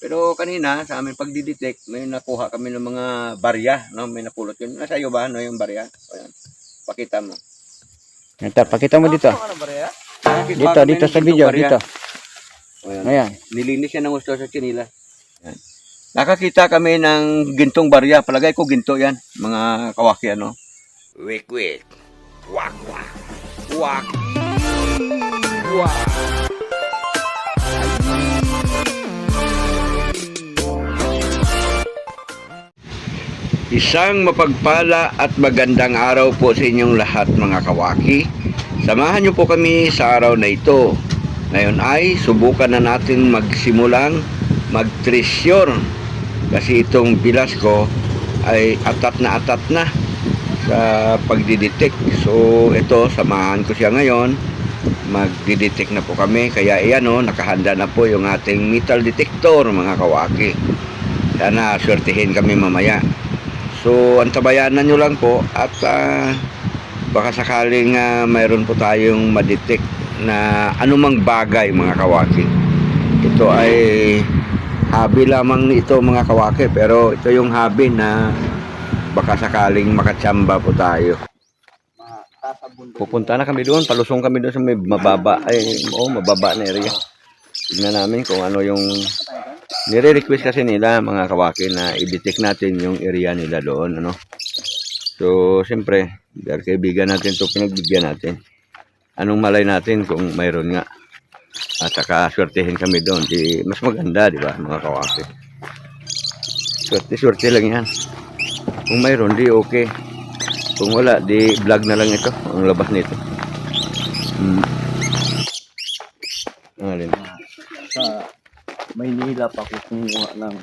Pero kanina, sa aming pagdidetect, may nakuha kami ng mga barya, no? May napulot yun. Nasa iyo ba, no, yung barya? Ayan. Pakita mo. Ito, pakita mo dito. Ano barya? Dito, dito sa video, dito. Ayan. Ayan. Nilinis siya ng gusto sa chinila. Yan. Nakakita kami ng gintong barya. Palagay ko ginto yan. Mga kawaki ano. Wik wik. Wak wak. Wak. Wak. Isang mapagpala at magandang araw po sa inyong lahat mga kawaki. Samahan niyo po kami sa araw na ito. Ngayon ay subukan na natin magsimulang magtresyor kasi itong bilas ay atat na atat na sa pagdidetect. So ito, samahan ko siya ngayon. Magdidetect na po kami. Kaya iyan o, nakahanda na po yung ating metal detector mga kawaki. Sana swertihin kami mamaya. So, antabayanan nyo lang po at ah, baka sakaling ah, mayroon po tayong madetect na anumang bagay mga kawaki. Ito ay hobby lamang ito mga kawaki pero ito yung hobby na baka sakaling makatsamba po tayo. Pupunta na kami doon, palusong kami doon sa may mababa, ay oh, mababa na area. Tignan namin kung ano yung nire-request kasi nila mga kawaki na i-detect natin yung area nila doon, ano. So, siyempre, dahil kaibigan natin to pinagbigyan natin. Anong malay natin kung mayroon nga. At saka swertehin kami doon. Di, mas maganda, di ba, mga kawaki. Swerte-swerte lang yan. Kung mayroon, di okay. Kung wala, di vlog na lang ito. Ang labas nito. Hmm. Alin. sa Maynila pa ko kumuha ng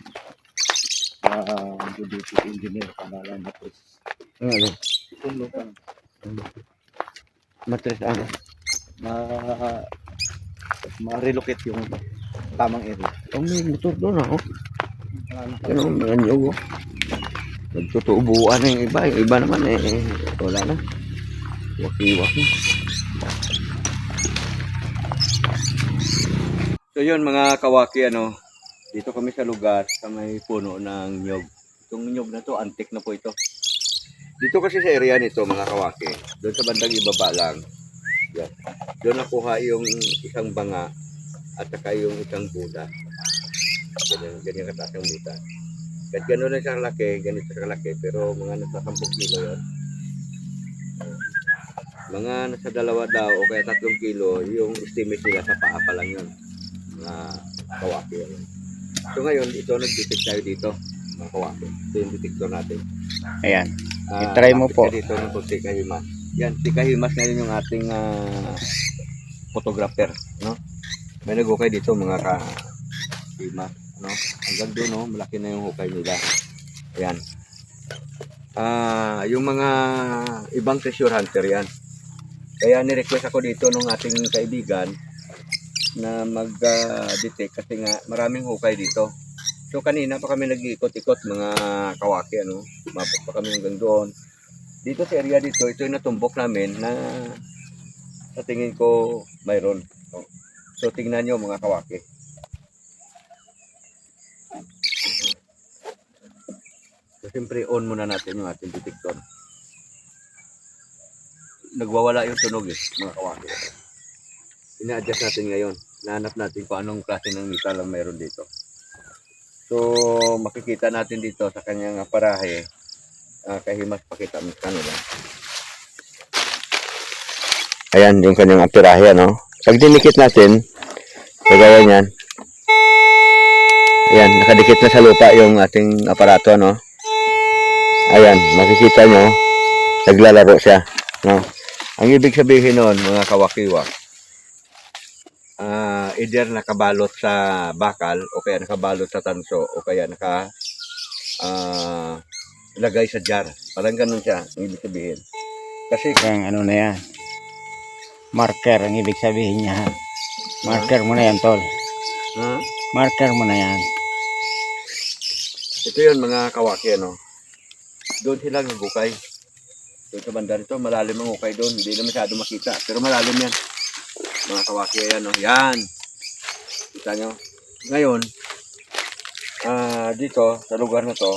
uh, geodetic engineer pangalan na Chris. Alin. Tulungan Matres ano? na ma-relocate yung tamang area. Oh, may motor doon ah. Oh. Ano, mga niyog oh. Nagtutubuan na yung iba. Yung iba naman eh, eh wala na. Waki-waki. So yun mga kawaki ano, dito kami sa lugar sa may puno ng nyog. Itong nyog na to, antik na po ito. Dito kasi sa area nito mga kawaki, doon sa bandang ibaba lang. Yan. Doon nakuha yung isang banga at saka yung isang buda. Ganyan, ganyan kataas ang buta. Kahit gano'n na siya kalaki, ganito siya kalaki, pero mga nasa 10 kilo yun. Mga nasa dalawa daw o kaya tatlong kilo, yung estimate nila sa paa pa lang yun. Mga kawaki yun. So ngayon, ito nag-detect tayo dito, mga kawaki. Ito yung detector natin. Ayan. Ah, I-try mo po. Dito ng si Kahimas. Yan, si Kahimas ngayon yung ating ah, photographer, no? May nag-hukay dito mga ka-himas, no? Hanggang doon, no? Malaki na yung hukay nila. Ayan. Ah, yung mga ibang treasure hunter yan. Kaya ni-request ako dito nung ating kaibigan na mag-detect kasi nga maraming hukay dito. So kanina pa kami nag-iikot-ikot mga kawaki ano, umabot pa kami hanggang doon. Dito sa area dito, ito yung natumbok namin na sa tingin ko mayroon. So tingnan nyo mga kawaki. So siyempre on muna natin yung ating detector. Nagwawala yung tunog eh, mga kawaki. Ina-adjust natin ngayon. Nahanap natin kung anong klase ng metal ang mayroon dito. So, makikita natin dito sa kanyang parahe, uh, kahimas pakita mo kanila. Ayan, yung kanyang apirahe, ano? Pag dinikit natin, kagaya niyan, ayan, nakadikit na sa lupa yung ating aparato, no? Ayan, makikita nyo, naglalaro siya, no? Ang ibig sabihin nun, mga kawakiwa, either nakabalot sa bakal o kaya nakabalot sa tanso o kaya naka ah lagay sa jar. Parang ganun siya, ang ibig sabihin. Kasi Ang ano na yan. Marker ang ibig sabihin niya. Marker mo na yan, tol. ha? Marker mo na yan. ito yun mga kawaki ano. Doon sila nagukay. Doon sa banda rito, malalim ang hukay doon. Hindi na masyado makita. Pero malalim yan. Mga kawaki yan. Oh. Yan. Kita nyo. Ngayon, Ah, dito, sa lugar na to,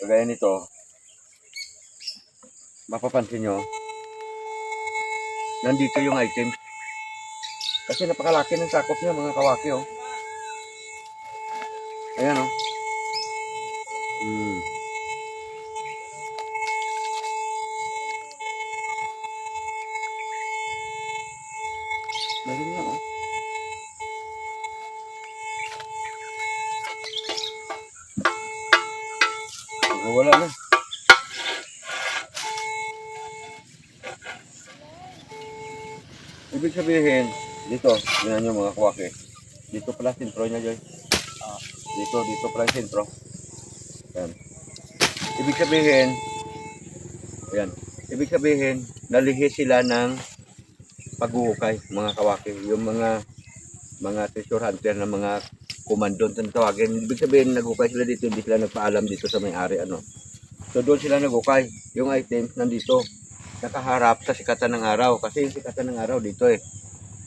kagaya nito, mapapansin nyo, nandito yung items. Kasi napakalaki ng sakop niya, mga kawaki, oh. Ayan, oh. Ibig sabihin, dito, tingnan nyo mga kawaki. Dito pala sentro niya, Joy. Ah, dito, dito pala yung sentro. Yan. Ibig sabihin, ayan. Ibig sabihin, nalihis sila ng paghuhukay, mga kawaki. Yung mga mga treasure hunter na mga kumandon ang tawagin. Ibig sabihin, naghukay sila dito, hindi sila nagpaalam dito sa may-ari, ano. So, doon sila naghukay. Yung items nandito, nakaharap sa sikatan ng araw. Kasi yung sikatan ng araw dito eh.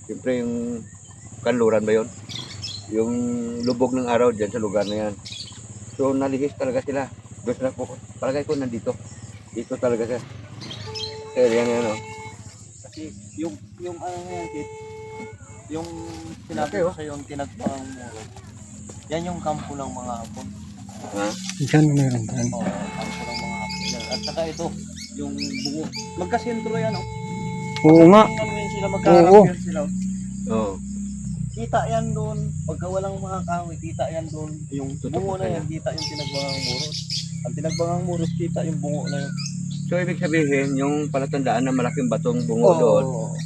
Siyempre yung kanluran ba yun? Yung lubog ng araw dyan sa lugar na yan. So, nalihis talaga sila. Doon sila po. Palagay ko nandito. Dito talaga siya. Kaya yan yan, oh. Kasi yung yung ano na yan, Kit, yung sinabi Okay, ko oh. sa yung tinagpang muro. Yan yung kampo ng mga hapon. Ha? Diyan meron dyan. Oo, kampo ng mga hapon. At saka ito, yung bungo. Magkasentro yan, oh. Oo nga. Ano yan sila, Oo. magkaharap yan sila. oh. Oo. Kita yan doon. Pagka walang mga kahoy, kita yan doon. Yung Tutok bungo na yan, kita yung tinagbangang muros. Ang tinagbangang muros, kita yung bungo na yun. So, ibig sabihin, yung palatandaan na malaking batong bungo doon,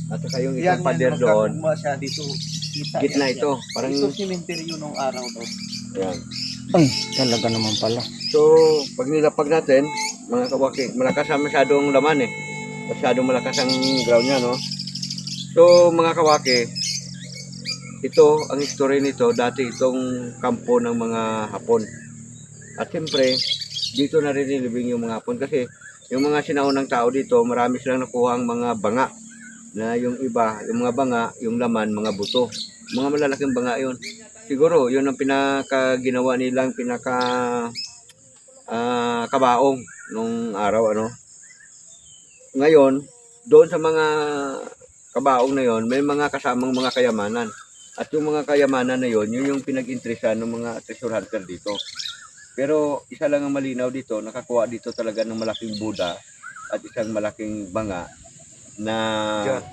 at saka yung isang pader doon, magkakugma siya dito. Kita gitna yan ito. siya. Parang, Ito simenteryo nung araw doon. yan. Ay, talaga naman pala. So, pag nilapag natin, mga kawaki, malakas ang masyadong laman eh. Masyadong malakas ang ground niya, no? So, mga kawaki, ito, ang history nito, dati itong kampo ng mga Hapon. At siyempre, dito na rin nilibing yung mga Hapon kasi yung mga sinaunang tao dito, marami silang nakuha ang mga banga na yung iba, yung mga banga, yung laman, mga buto. Mga malalaking banga yun. Siguro, yun ang pinaka ginawa nilang pinaka ah, kabaong nung araw ano. Ngayon, doon sa mga kabaong na yon, may mga kasamang mga kayamanan. At yung mga kayamanan na yon, yun yung pinag-interesan ng mga treasure hunter dito. Pero isa lang ang malinaw dito, nakakuha dito talaga ng malaking Buddha at isang malaking banga na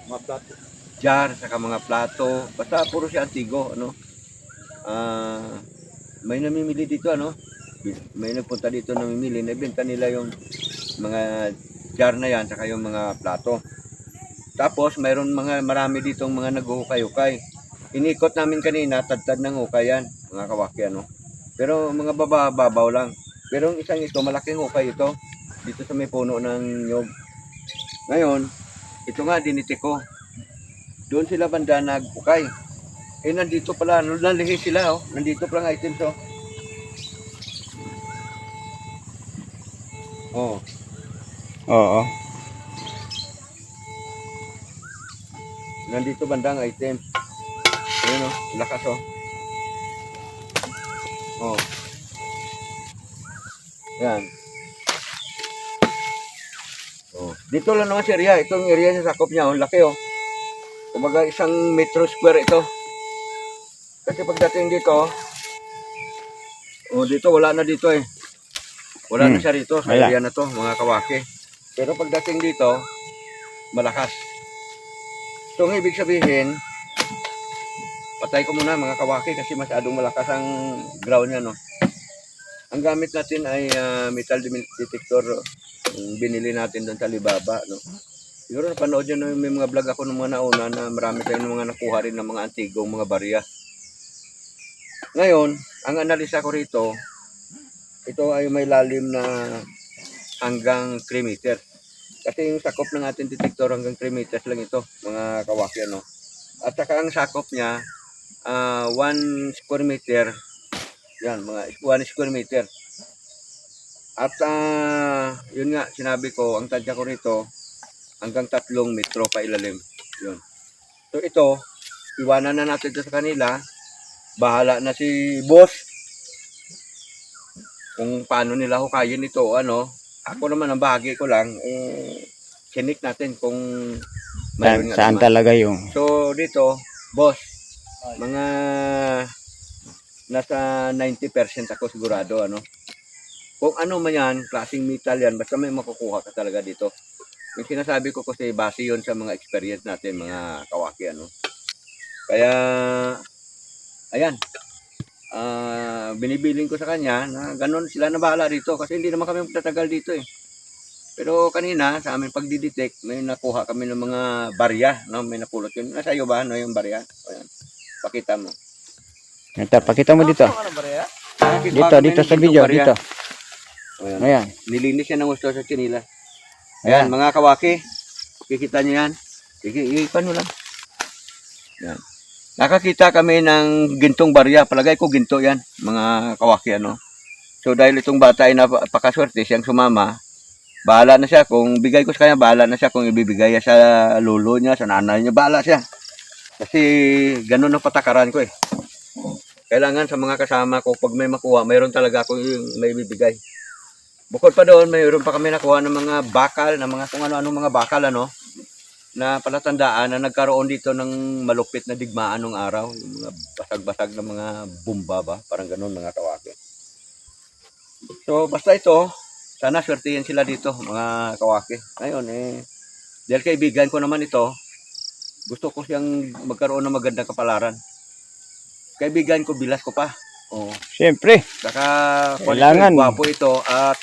mga plato. jar, saka mga plato, basta puro siya antigo, ano. Ah, may namimili dito, ano. May nagpunta dito namimili, nabenta nila yung mga jar na yan, saka yung mga plato. Tapos, mayroon mga marami ditong mga naghuhukay-hukay. Inikot namin kanina, tad-tad ng hukay yan, mga kawaki, ano. Pero mga baba-babaw lang. Pero yung isang ito, malaking hukay ito, dito sa may puno ng nyog. Ngayon, ito nga, diniti ko. Doon sila banda naghukay. Eh, nandito pala, nalihis sila, oh. Nandito pala ang items, oh. Oh, Oo. nandito banda ang item. Ayun, oh. Lakas, oh. Oh. Yan. Oh. Dito lang naman si area. Itong area sa sakop niya, oh. Laki, oh. Kumbaga isang metro square ito. Kasi pagdating dito, oh, dito wala na dito eh. Wala na Hmm. siya rito sa Wala. area na to, mga kawaki. Pero pagdating dito, malakas. So, ang ibig sabihin, patay ko muna mga kawaki kasi masyadong malakas ang ground niya, no? Ang gamit natin ay ah, metal detector. Yung binili natin doon sa Alibaba, no? Siguro napanood nyo na may mga vlog ako ng mga nauna na marami tayong mga nakuha rin ng mga antigong mga barya. Ngayon, ang analisa ko rito, ito ay may lalim na hanggang 3 meter. Kasi yung sakop ng ating detector hanggang 3 meters lang ito, mga kawaki, ano. At saka ang sakop niya, 1 square meter, yan, mga 1 square meter. At ah, yun nga, sinabi ko, ang tadya ko rito, hanggang tatlong metro pa ilalim. Yun. So ito, iwanan na natin ito sa kanila. Bahala na si boss. kung paano nila hukayin ito, ano, ako naman ang bahagi ko lang, eh, chinik natin kung Saan, saan naman. talaga yung... So, dito, boss, mga nasa 90% ako sigurado, ano. Kung ano man yan, klaseng metal yan, basta may makukuha ka talaga dito. Yung sinasabi ko kasi base yon sa mga experience natin, mga kawaki, ano. Kaya, ayan, ah binibiling ko sa kanya na ganun sila na bahala dito kasi hindi naman kami magtatagal dito eh. Pero kanina sa amin pagdidetect, may nakuha kami ng mga barya, no? May napulot yun. Nasa iyo ba, no, yung barya? Ayan. Pakita mo. Ito, pakita mo dito. Ano rin? Nakakita Dito, dito ng sa video, barya. dito. Ayan. Ayan. Nilinis siya ng gusto sa chinila. Ayan. Ayan, mga kawaki. Kikita niyo yan. Sige, iipan mo lang. Yan. Nakakita kami ng gintong barya. Palagay ko ginto yan, mga kawaki, ano. So, dahil itong bata ay napakaswerte, siyang sumama, bahala na siya. Kung bigay ko sa kanya, bahala na siya. Kung ibibigay niya sa lolo niya, sa nanay niya, bahala siya. Kasi ganun ang patakaran ko eh. Kailangan sa mga kasama ko, pag may makuha, mayroon talaga ako yung may bibigay. Bukod pa doon, mayroon pa kami nakuha ng mga bakal, ng mga kung ano-ano mga bakal, ano, na palatandaan na nagkaroon dito ng malupit na digmaan ng araw. Yung mga basag-basag na mga bumba ba? Parang ganun mga kawaki. So, basta ito, sana swertihin sila dito, mga kawaki. Ngayon, eh, dahil kaibigan ko naman ito, gusto ko siyang magkaroon ng magandang kapalaran. Kaibigan ko, bilas ko pa. Oh, Siyempre. Saka, Kailangan. Gwapo ito at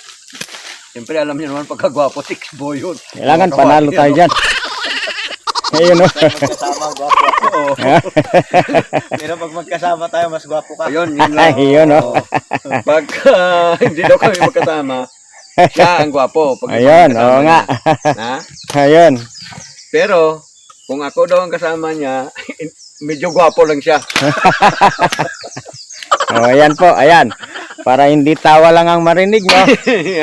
siyempre alam niyo naman pagkagwapo, six boy yun. Kailangan panalo tayo ano? dyan. Ayun o. Magkasama, gwapo ako. Oo. Pero pag magkasama tayo, mas gwapo ka. Ayun, yun lang. Ayun, oh. Oo. Pag ah, hindi daw kami magkasama, siya ang gwapo. Pag Ayun, kasama oo nga. niya. Ha? Ayun. Pero, kung ako daw ang kasama niya, medyo gwapo lang siya. O, ayan po, ayan. Para hindi tawa lang ang marinig nyo.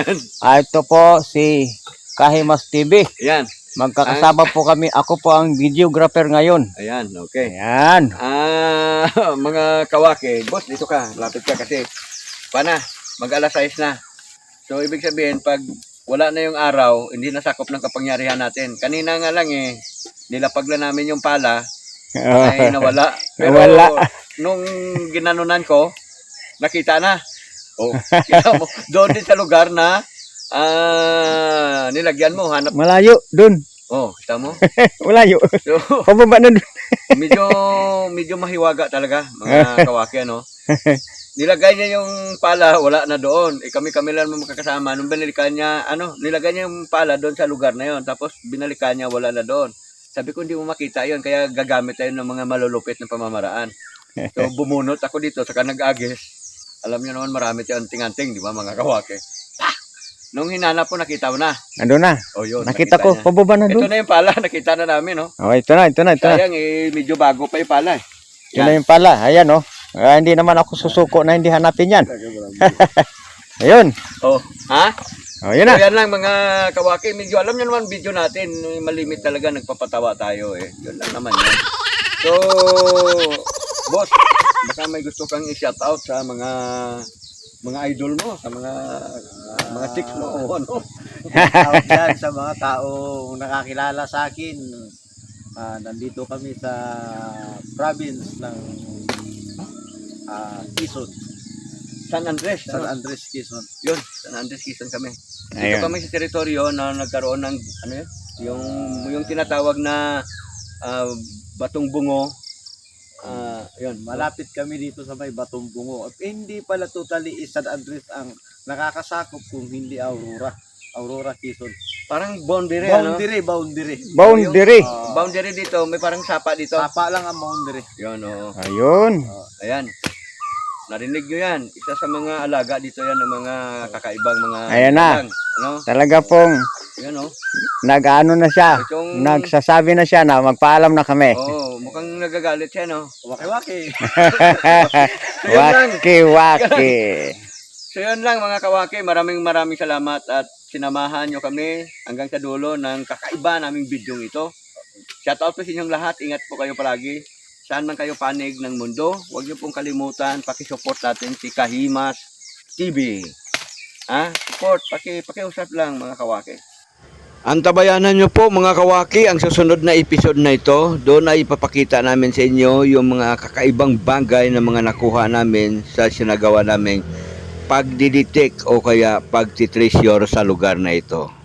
Yan. Ah, ito po si Kahimas TV. Yan. Magkakasama po kami. Ako po ang videographer ngayon. Ayan, okay. Ayan. Ah, mga kawake, boss, dito ka. Lapit ka kasi. Pana, mag alas 6 na. So, ibig sabihin, pag wala na yung araw, hindi na sakop ng kapangyarihan natin. Kanina nga lang eh, nilapag na namin yung pala, ay nawala. Pero Nawala. nung ginanunan ko, nakita na. Oh, kita mo, doon din sa lugar na ah, nilagyan mo, hanap. Malayo, dun. Oh, kita mo? Malayo. So, Pababa na dun. medyo medyo mahiwaga talaga mga kawaki ano. Nilagay niya yung pala, wala na doon. Eh kami kami lang magkakasama. Nung binalikan niya, ano, nilagay niya yung pala doon sa lugar na yon. Tapos binalikan niya, wala na doon. Sabi ko, hindi mo makita yon Kaya gagamit tayo ng mga malulupit na pamamaraan. So bumunot ako dito, saka nag-agis. Alam niyo naman, marami tayong anting-anting, di ba mga kawaki? Ah! Nung hinanap ko, nakita mo na. Ando na. O yun, Nakita ko. niya. Pababa na Ito dun. na yung pala, nakita na namin, no? Oh, ito na, ito na, ito na. Sayang, eh, medyo bago pa yung pala, eh. Ito na yung pala. Ayan, oh. Ah, hindi naman ako susuko na hindi hanapin yan. Ayun. Oh, ha? Oh, yun So, na. yan lang mga kawaki. Medyo alam nyo naman video natin. eh, Malimit talaga. Nagpapatawa tayo eh. Yun lang naman yan. So, boss, baka may gusto kang i-shout out sa mga mga idol mo, sa mga mga chicks mo o ano. Sa mga taong nakakilala sa akin. Ah, nandito kami sa province ng ah, Quezon. San Andres. San Ano? Andres, Quezon. Yun, San Andres Quezon kami. Dito Ayun. kami sa teritoryo na nagkaroon ng ano yun? Yung yung tinatawag na ah, batong bungo. Ah, yun, Malapit kami dito sa may Batong Bungo. At hindi pala totally is San Andres ang nakakasakop kung hindi Aurora. Aurora, Quezon. Parang boundary, ano? Boundary, boundary. Boundary. Ah, Boundary dito, may parang sapa dito. Sapa lang ang boundary. Yun, oo. Ayun. Ayan. Narinig nyo yan. Isa sa mga alaga dito yan ng mga kakaibang mga... Ayan na. lang. Ano? Talaga pong Yan, oh. nag-ano na siya. Itong... Nagsasabi na siya na magpaalam na kami. Oo, mukhang nagagalit siya, no? Waki-waki. So. Waki-waki. So, yun lang, mga kawaki. Maraming maraming salamat at sinamahan nyo kami hanggang sa dulo ng kakaiba naming video ito. Shout out po sa inyong lahat. Ingat po kayo palagi. Saan man kayo panig ng mundo, huwag niyo pong kalimutan, pakisupport natin si Kahimas TV. Ha? Support, paki, pakiusap lang mga kawaki. Antabayanan nyo po mga kawaki ang susunod na episode na ito. Doon ay ipapakita namin sa inyo yung mga kakaibang bagay na mga nakuha namin sa sinagawa naming pagdidetect o kaya pagtitreasure sa lugar na ito.